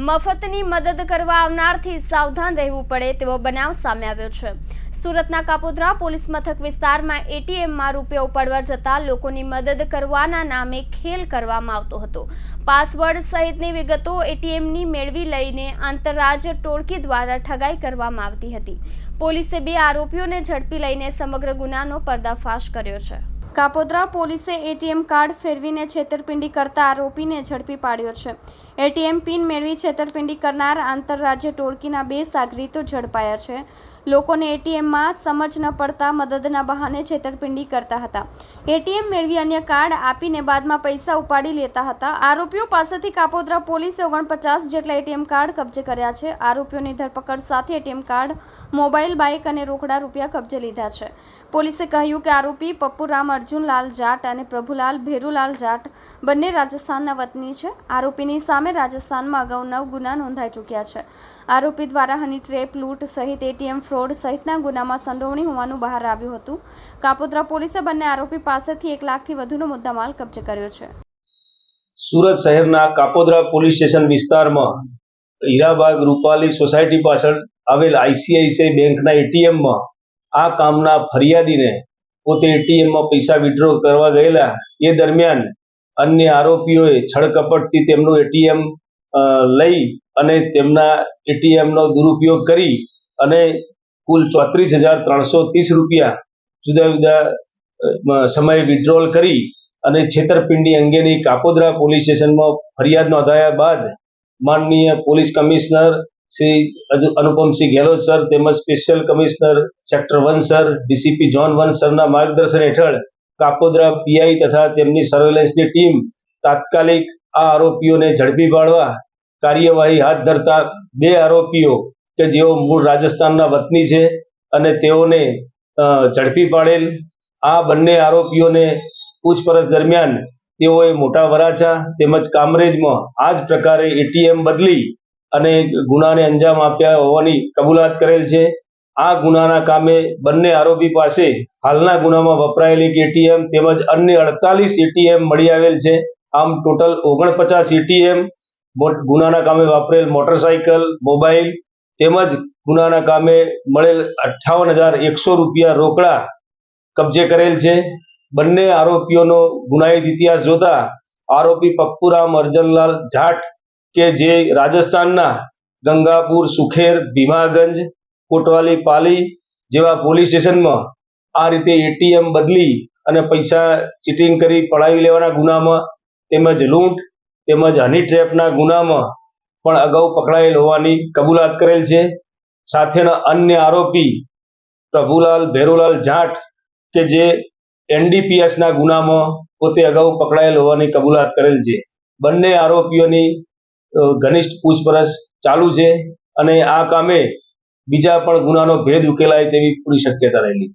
મફતની મદદ કરવા આવનારથી સાવધાન રહેવું પડે તેવો બનાવ સામે આવ્યો છે. સુરતના કાપોદ્રા પોલીસ મથક વિસ્તારમાં એટીએમમાં રૂપિયા ઉપાડવા જતા લોકોની મદદ કરવાના નામે ખેલ કરવામાં આવતો હતો. પાસવર્ડ સહિતની વિગતો એટીએમની મેળવી લઈને આંતરરાજ્ય ટોળકી દ્વારા ઠગાઈ કરવામાં આવતી હતી. પોલીસે બે આરોપીઓને ઝડપી લઈને સમગ્ર ગુનાનો પર્દાફાશ કર્યો છે. કાપોદ્રા પોલીસે એટીએમ કાર્ડ ફેરવીને છેતરપિંડી કરતા આરોપીને ઝડપી પાડ્યો છે. એટીએમ પિન મેળવી છેતરપિંડી કરનાર આંતરરાજ્ય ટોળકીના બે સાગરીતો ઝડપાયા છે. લોકોને એટીએમમાં સમજ ન પડતા મદદના બહાને છેતરપિંડી કરતા હતા. એટીએમ મેળવી અન્ય કાર્ડ આપીને બાદમાં પૈસા ઉપાડી લેતા હતા. આરોપીઓ પાસેથી કાપોદ્રા પોલીસે ઓગણપચાસ જેટલા એટીએમ કાર્ડ કબજે કર્યા છે. આરોપીઓની ધરપકડ સાથે એટીએમ કાર્ડ, મોબાઈલ, બાઇક અને રોકડા રૂપિયા કબજે લીધા છે. પોલીસે કહ્યું કે આરોપી પપ્પુરામ અર્જુનલાલ જાટ અને પ્રભુલાલ ભેરુલાલ જાટ બંને રાજસ્થાનના વતની છે. આરોપીની સામે રાજસ્થાનમાં અગાઉ નવ ગુના નોંધાઈ ચૂક્યા છે. આરોપી દ્વારા હની ટ્રેપ, લૂંટ સહિત એટીએમ ફ્રોડ સહિતના ગુનામાં સંડોવણી હોવાનું બહાર આવ્યું હતું. કાપોદ્રા પોલીસે બંને આરોપી પાસેથી એક લાખથી વધુનો મુદ્દામાલ કબજે કર્યો છે. સુરત શહેરના કાપોદ્રા પોલીસ સ્ટેશન વિસ્તારમાં હીરાબાગ રૂપાલી સોસાયટી પાછળ આવેલ આઈસીઆઈસીઆઈ બેંકના એટીએમમાં આ કામના ફરિયાદીને પોતે એટીએમમાં પૈસા વિડ્રો કરવા ગયેલા. એ દરમિયાન અન્ય આરોપીઓએ છળકપટથી તેમનું એટીએમ લઈ અને તેમના એટીએમનો દુરુપયોગ કરી અને કુલ ચોત્રીસ હજાર ત્રણસો ત્રીસ રૂપિયા જુદા જુદા સમયે વિડ્રોલ કરી અને છેતરપિંડી અંગેની કાપોદ્રા પોલીસ સ્ટેશનમાં ફરિયાદ નોંધાયા બાદ માનનીય police commissioner Shri Anupamsinh Gehlot sir તેમજ special commissioner sector one sir DCP zone one સરના માર્ગદર્શન હેઠળ કાપોદ્રા પીઆઈ તથા તેમની સર્વેલન્સની ટીમ તાત્કાલિક આ આરોપીઓને ઝડપી પાડવા કાર્યવાહી હાથ ધરતા બે આરોપીઓ કે જેઓ મૂળ રાજસ્થાનના વતની છે અને તેઓને ઝડપી પાડેલ. આ બંને આરોપીઓને પૂછપરછ દરમિયાન તેઓએ મોટા વરાછા તેમજ કામરેજમાં આ જ પ્રકારે એટીએમ બદલી અને ગુનાને અંજામ આપ્યા હોવાની કબૂલાત કરેલ છે. આ ગુનાના કામે બંને આરોપી પાસે હાલના ગુનામાં વપરાયેલી એટીએમ તેમજ અન્ય અડતાલીસ એટીએમ મળી આવેલ છે. આમ ટોટલ ઓગણપચાસ એટીએમ ગુનાના કામે વાપરેલ મોટરસાયકલ, મોબાઈલ તેમજ ગુનાના કામે મળેલ અઠ્ઠાવન હજાર એકસો રૂપિયા રોકડા કબજે કરેલ છે. બંને આરોપીઓનો ગુનાહિત ઇતિહાસ જોતા આરોપી પપ્પુરામ અર્જનલાલ જાટ કે જે રાજસ્થાનના ગંગાપુર, સુખેર, ભીમાગંજ, કોટવાલી, પાલી જેવા પોલીસ સ્ટેશનમાં આ રીતે એટીએમ બદલી અને પૈસા ચીટિંગ કરી પડાવી લેવાના ગુનામાં તેમજ લૂંટ તેમજ હની ટ્રેપના ગુનામાં પણ અગાઉ પકડાયેલ હોવાની કબૂલાત કરેલ છે. સાથેના અન્ય આરોપી પ્રભુલાલ ભેરુલાલ જાટ કે જે એનડીપીએસના ગુનામાં પોતે અગાઉ પકડાયેલ હોવાની કબૂલાત કરેલ છે. બંને આરોપીઓની ઘનિષ્ઠ પૂછપરછ ચાલુ છે અને આ કામે બીજા પણ ગુનાનો ભેદ ઉકેલાય તેવી પૂરી શક્યતા રહેલી.